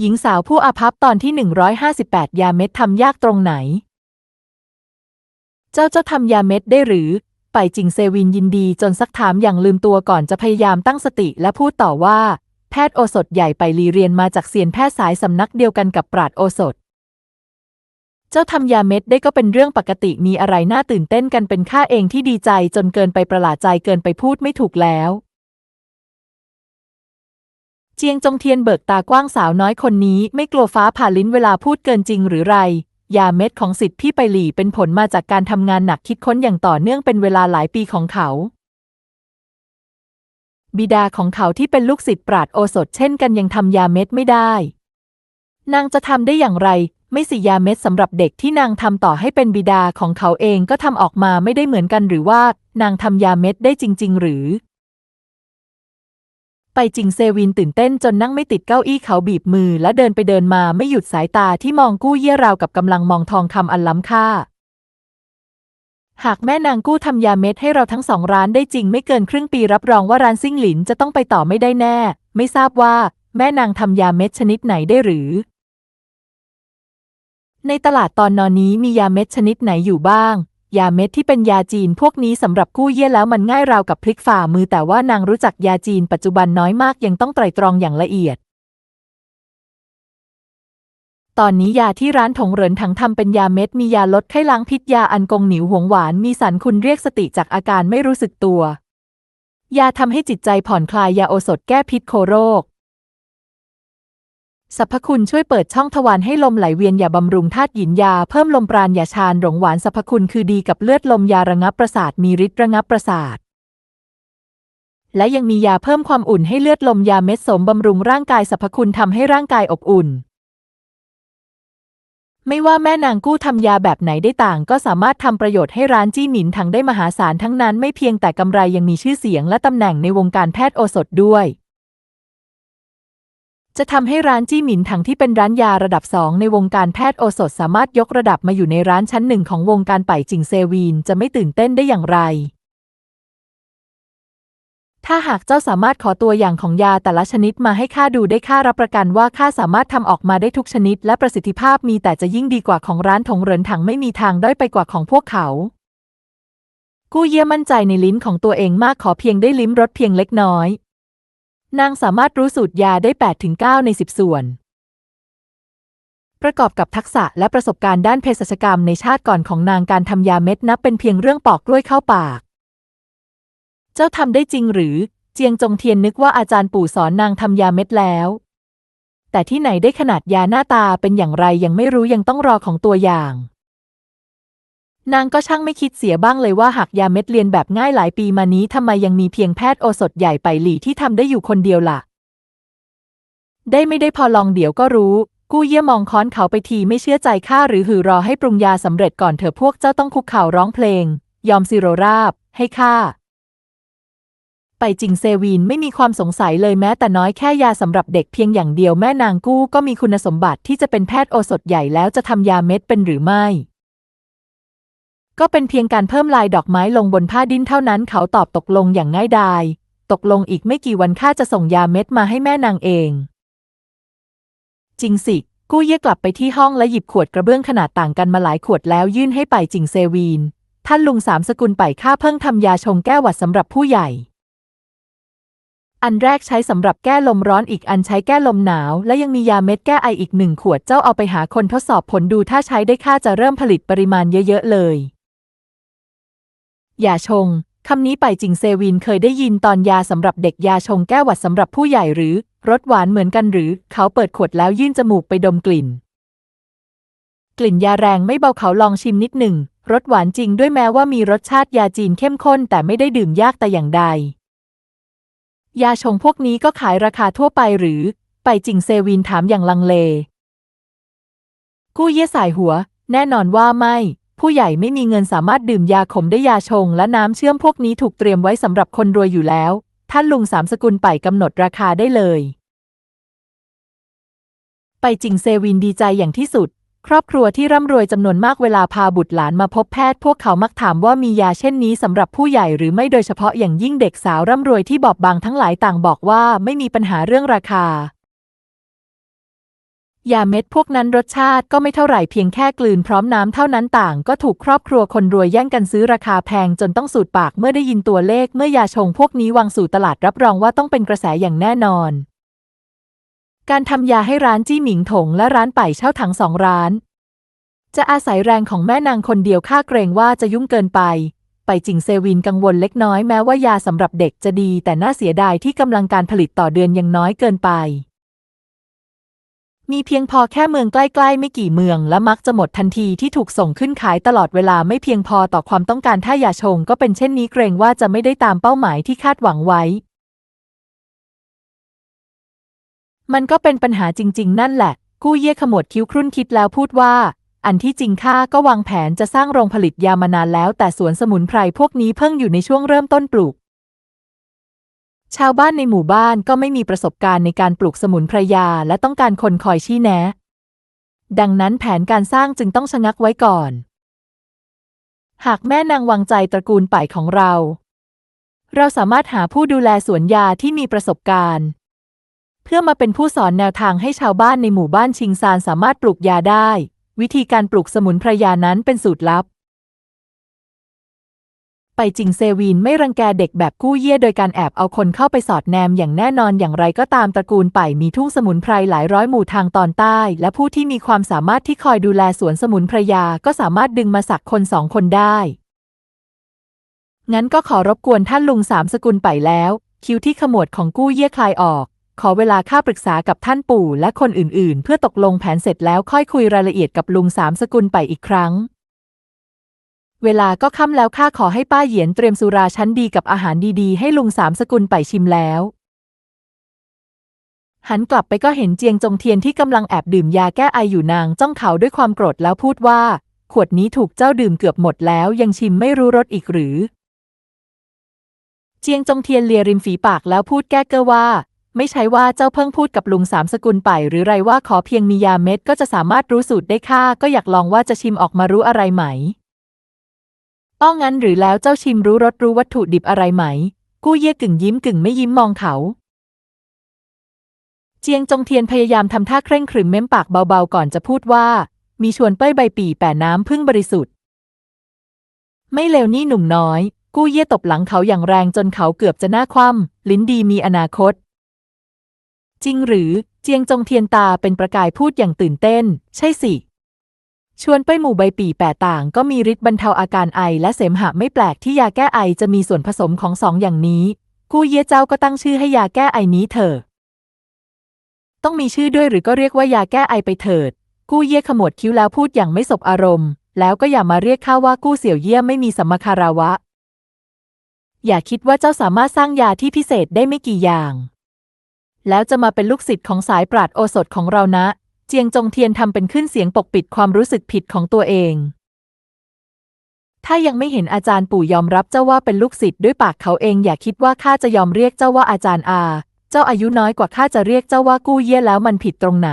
หญิงสาวผู้อาภัพตอนที่ 158 ยาเม็ดทำยากตรงไหน เจ้าเจ้าทำยาเม็ดได้หรือ ไปจิงเซวินยินดีจนซักถามอย่างลืมตัวก่อนจะพยายามตั้งสติและพูดต่อว่า แพทย์โอสถใหญ่ไปรีเรียนมาจากเซียนแพทย์สายสำนักเดียวกันกับปราดโอสถ เจ้าทำยาเม็ดได้ก็เป็นเรื่องปกติมีอะไรน่าตื่นเต้นกันเป็นข้าเองที่ดีใจจนเกินไปประหลาดใจเกินไปพูดไม่ถูกแล้ว จียงจงเทียนเบิกตากว้างสาวน้อยคนนี้ ไม่กลัวฟ้าผ่าลิ้นเวลาพูดเกินจริงหรือไร ยาเม็ดของสิทธิ์พี่ไปหลี่เป็นผลมาจากการทำงานหนักคิดค้นอย่างต่อเนื่องเป็นเวลาหลายปีของเขา บิดาของเขาที่เป็นลูกศิษย์ปราดโอสถเช่นกันยังทำยาเม็ดไม่ได้ นางจะทำได้อย่างไร ไม่สิยาเม็ดสำหรับเด็กที่นางทำต่อให้เป็นบิดาของเขาเองก็ทำออกมาไม่ได้เหมือนกันหรือว่านางทำยาเม็ดได้จริง ๆ หรือ ไปจริงเซวินตื่นเต้นจนนั่งไม่ติดเก้าอี้เขาบีบมือและเดินไปเดินมาไม่หยุดสายตาที่มองกู้เยี่ยราวกับกำลังมองทองคำอันล้ำค่า หากแม่นางกู้ทำยาเม็ดให้เราทั้งสองร้านได้จริงไม่เกินครึ่งปีรับรองว่าร้านซิ่งหลินจะต้องไปต่อไม่ได้แน่ ไม่ทราบว่าแม่นางทำยาเม็ดชนิดไหนได้หรือ ในตลาดตอนนอนนี้มียาเม็ดชนิดไหนอยู่บ้าง ยาเม็ดที่เป็นยาจีนพวกนี้สำหรับกู้เยี่ยแล้วมันง่ายราวกับพลิกฝ่ามือแต่ว่านางรู้จักยาจีนปัจจุบันน้อยมากยังต้องไตร่ตรองอย่างละเอียด ตอนนี้ยาที่ร้านถงเหรินถังทำเป็นยาเม็ดมียาลดไข้ล้างพิษยาอันกงหนิวหวงหวานมีสารคุณเรียกสติจากอาการไม่รู้สึกตัว ยาทำให้จิตใจผ่อนคลายยาโอสถแก้พิษโคโรค สรรพคุณช่วยเปิดช่องทวารให้ลมไหลเวียนอย่าบำรุงธาตุหยินยา เพิ่มลมปราณยาชาญหลงหวานสรรพคุณคือดีกับเลือดลมยาระงับประสาทมีฤทธิ์ระงับประสาท และยังมียาเพิ่มความอุ่นให้เลือดลมยาเม็ดสมบำรุงร่างกายสรรพคุณทำให้ร่างกายอบอุ่น ไม่ว่าแม่นางกู้ทำยาแบบไหนได้ต่าง ก็สามารถทำประโยชน์ให้ร้านจี้หมินถังได้มหาศาลทั้งนั้นไม่เพียงแต่กำไรยังมีชื่อเสียงและตำแหน่งในวงการแพทย์โอสถด้วย จะทำให้ร้านจี้หมินถังที่เป็นร้านยาระดับสองในวงการแพทย์โอสถสามารถยกระดับมาอยู่ในร้านชั้นหนึ่งของวงการไปจิงเซวีนจะไม่ตื่นเต้นได้อย่างไร ถ้าหากเจ้าสามารถขอตัวอย่างของยาแต่ละชนิดมาให้ข้าดูได้ข้ารับประกันว่าข้าสามารถทำออกมาได้ทุกชนิด และประสิทธิภาพมีแต่จะยิ่งดีกว่าของร้านถงเหรินถังไม่มีทางด้อยไปกว่าของพวกเขากู้เยี่ยมั่นใจในลิ้นของตัวเองมากขอเพียงได้ลิ้มรสเพียงเล็กน้อย นางสามารถรู้สูตรยาได้ 8-9 ใน 10 ส่วน ประกอบกับทักษะและประสบการณ์ด้านเภสัชกรรมในชาติก่อนของนางการทำยาเม็ดนับเป็นเพียงเรื่องปอกกล้วยเข้าปาก เจ้าทำได้จริงหรือ เจียงจงเทียนนึกว่าอาจารย์ปู่สอนนางทำยาเม็ดแล้ว แต่ที่ไหนได้ขนาดยาหน้าตาเป็นอย่างไรยังไม่รู้ยังต้องรอของตัวอย่าง นางก็ช่างไม่คิดเสียบ้างเลยว่าหากยาเม็ดเรียนแบบง่ายหลายปีมานี้ทำไมยังมีเพียงแพทย์โอสถใหญ่ไปหลี่ที่ทำได้อยู่คนเดียวล่ะ ได้ไม่ได้พอลองเดี๋ยวก็รู้ กู้เยี่ยมองค้อนเขาไปทีไม่เชื่อใจข้าหรือหือรอให้ปรุงยาสำเร็จก่อนเถอะพวกเจ้าต้องคุกเข่าร้องเพลง ยอมซิโรราบ ให้ข้าไปจริงเซวีนไม่มีความสงสัยเลยแม้แต่น้อยแค่ยาสำหรับเด็กเพียงอย่างเดียวแม่นางกู้ก็มีคุณสมบัติที่จะเป็นแพทย์โอสถใหญ่แล้วจะทำยาเม็ดเป็นหรือไม่ ก็เป็นเพียงการเพิ่มลายดอกไม้ลงบนผ้าดิ้นเท่านั้นเขาตอบตกลงอย่างง่ายดาย ตกลงอีกไม่กี่วันข้าจะส่งยาเม็ดมาให้แม่นางเอง จริงสิ กู้เย่กลับไปที่ห้องและหยิบขวดกระเบื้องขนาดต่างกันมาหลายขวดแล้วยื่นให้ไปจิงเซวีน ท่านลุงสามสกุลไปข้าเพิ่งทำยาชงแก้หวัดสำหรับผู้ใหญ่ อันแรกใช้สำหรับแก้ลมร้อนอีกอันใช้แก้ลมหนาว และยังมียาเม็ดแก้ไออีกหนึ่งขวดเจ้าเอาไปหาคนทดสอบผลดูถ้าใช้ได้ข้าจะเริ่มผลิตปริมาณเยอะๆเลย ยาชง คำนี้ไปจริงเซวินเคยได้ยินตอนยาสำหรับเด็กยาชงแก้หวัดสำหรับผู้ใหญ่หรือรสหวานเหมือนกันหรือ เขาเปิดขวดแล้วยื่นจมูกไปดมกลิ่น กลิ่นยาแรงไม่เบาเขาลองชิมนิดหนึ่งรสหวานจริงด้วยแม้ว่ามีรสชาติยาจีนเข้มข้นแต่ไม่ได้ดื่มยากแต่อย่างใด ยาชงพวกนี้ก็ขายราคาทั่วไปหรือ ไปจริงเซวินถามอย่างลังเล กู้เย่สายหัว แน่นอนว่าไม่ ผู้ใหญ่ไม่มีเงินสามารถดื่มยาขมได้ยาชง และน้ำเชื่อมพวกนี้ถูกเตรียมไว้สำหรับคนรวยอยู่แล้ว ท่านลุงสามสกุลไปกำหนดราคาได้เลย ไปจิงเซวินดีใจอย่างที่สุด ครอบครัวที่ร่ำรวยจำนวนมากเวลาพาบุตรหลานมาพบแพทย์ พวกเขามักถามว่ามียาเช่นนี้สำหรับผู้ใหญ่หรือไม่โดยเฉพาะอย่างยิ่งเด็กสาวร่ำรวยที่บอบบางทั้งหลายต่างบอกว่าไม่มีปัญหาเรื่องราคา ยาเม็ดพวกนั้นรสชาติก็ไม่เท่าไหร่เพียงแค่กลืนพร้อมน้ำเท่านั้นต่าง ก็ถูกครอบครัวคนรวยแย่งกันซื้อราคาแพงจนต้องสูดปากเมื่อได้ยินตัวเลขเมื่อยาชงพวกนี้วางสู่ตลาดรับรองว่าต้องเป็นกระแสอย่างแน่นอน การทำยาให้ร้านจี้หมิงถงและร้านไป่เช่าถังสองร้าน จะอาศัยแรงของแม่นางคนเดียวค่าเกรงว่าจะยุ่งเกินไป ไปจิงเซวินกังวลเล็กน้อยแม้ว่ายาสำหรับเด็กจะดี แต่น่าเสียดายที่กำลังการผลิตต่อเดือนยังน้อยเกินไป มีเพียงพอแค่เมืองใกล้ๆ ไม่กี่เมืองและมักจะหมดทันทีที่ถูกส่งขึ้นขายตลอดเวลาไม่เพียงพอต่อความต้องการถ้ายาชงก็เป็นเช่นนี้เกรงว่าจะไม่ได้ตามเป้าหมายที่คาดหวังไว้ มันก็เป็นปัญหาจริง ๆ นั่นแหละ กู้เย่ขมวดคิ้วครุ่นคิดแล้วพูดว่า อันที่จริงข้าก็วางแผนจะสร้างโรงผลิตยามานานแล้ว แต่สวนสมุนไพรพวกนี้เพิ่งอยู่ในช่วงเริ่มต้นปลูก ชาวบ้านในหมู่บ้านก็ไม่มีประสบการณ์ในการปลูกสมุนไพรยาและต้องการคนคอยชี้แนะ ดังนั้นแผนการสร้างจึงต้องชะงักไว้ก่อน หากแม่นางวังใจตระกูลป่ายของเรา เราสามารถหาผู้ดูแลสวนยาที่มีประสบการณ์ เพื่อมาเป็นผู้สอนแนวทางให้ชาวบ้านในหมู่บ้านชิงซานสามารถปลูกยาได้ วิธีการปลูกสมุนไพรยานั้นเป็นสูตรลับ ไปจริงเซวีนไม่รังแกเด็กแบบกู้เยี่ยโดยการแอบเอาคนเข้าไปสอดแนมอย่างแน่นอนอย่างไรก็ตามตระกูลไป่มีทุ่งสมุนไพรหลายร้อยหมู่ทางตอนใต้ และผู้ที่มีความสามารถที่คอยดูแลสวนสมุนไพรยาก็สามารถดึงมาสักคนสองคนได้ งั้นก็ขอรบกวนท่านลุงสามสกุลไปแล้ว คิวที่ขมวดของกู้เยี่ยคลายออก ขอเวลาข้าปรึกษากับท่านปู่และคนอื่นๆ เพื่อตกลงแผนเสร็จแล้วค่อยคุยรายละเอียดกับลุงสามสกุลไปอีกครั้ง เวลาก็ค่ำแล้วข้าขอให้ป้าเหยียนเตรียมสุราชั้นดีกับอาหารดีๆ ให้ลุงสามสกุลไปชิมแล้ว หันกลับไปก็เห็นเจียงจงเทียนที่กำลังแอบดื่มยาแก้ไออยู่นางจ้องเขาด้วยความโกรธแล้วพูดว่า ขวดนี้ถูกเจ้าดื่มเกือบหมดแล้วยังชิมไม่รู้รสอีกหรือ เจียงจงเทียนเลียริมฝีปากแล้วพูดแก้เก้อว่า ไม่ใช่ว่าเจ้าเพิ่งพูดกับลุงสามสกุลไป หรือไรว่าขอเพียงมียาเม็ดก็จะสามารถรู้สูตรได้ข้าก็อยากลองว่าจะชิมออกมารู้อะไรไหม อ้องั้นหรือแล้วเจ้าชิมรู้รสรู้วัตถุดิบอะไรไหม กู้เย่กึ่งยิ้มกึ่งไม่ยิ้มมองเขา เจียงจงเทียนพยายามทำท่าเคร่งขรึมเม้มปากเบาๆก่อนจะพูดว่า มีชวนเป้ยใบปีแป่น้ำพึ่งบริสุทธิ์ ไม่เลวนี่หนุ่มน้อย กู้เย่ตบหลังเขาอย่างแรงจนเขาเกือบจะหน้าคว่ำลิ้นดีมีอนาคต จริงหรือเจียงจงเทียนตาเป็นประกายพูดอย่างตื่นเต้น ใช่สิ ชวนไปหมู่ใบปีแปดต่างก็มีฤทธิ์บรรเทาอาการไอและเสมหะไม่แปลกที่ยาแก้ไอจะมีส่วนผสมของสองอย่างนี้ กู้เย่เจ้าก็ตั้งชื่อให้ยาแก้ไอนี้เถอะ ต้องมีชื่อด้วยหรือก็เรียกว่ายาแก้ไอไปเถิด กู้เย่ขมวดคิ้วแล้วพูดอย่างไม่สบอารมณ์ แล้วก็อย่ามาเรียกข้าว่ากู้เสี่ยวเย่ไม่มีสัมมาคาราวะ อย่าคิดว่าเจ้าสามารถสร้างยาที่พิเศษได้ไม่กี่อย่าง แล้วจะมาเป็นลูกศิษย์ของสายปราดโอสถของเรานะ เจียงจงเทียนทำเป็นขึ้นเสียงปกปิดความรู้สึกผิดของตัวเอง ถ้ายังไม่เห็นอาจารย์ปู่ยอมรับเจ้าว่าเป็นลูกศิษย์ด้วยปากเขาเองอย่าคิดว่าข้าจะยอมเรียกเจ้าว่าอาจารย์อา เจ้าอายุน้อยกว่าข้าจะเรียกเจ้าว่ากู้เยี่ยแล้วมันผิดตรงไหน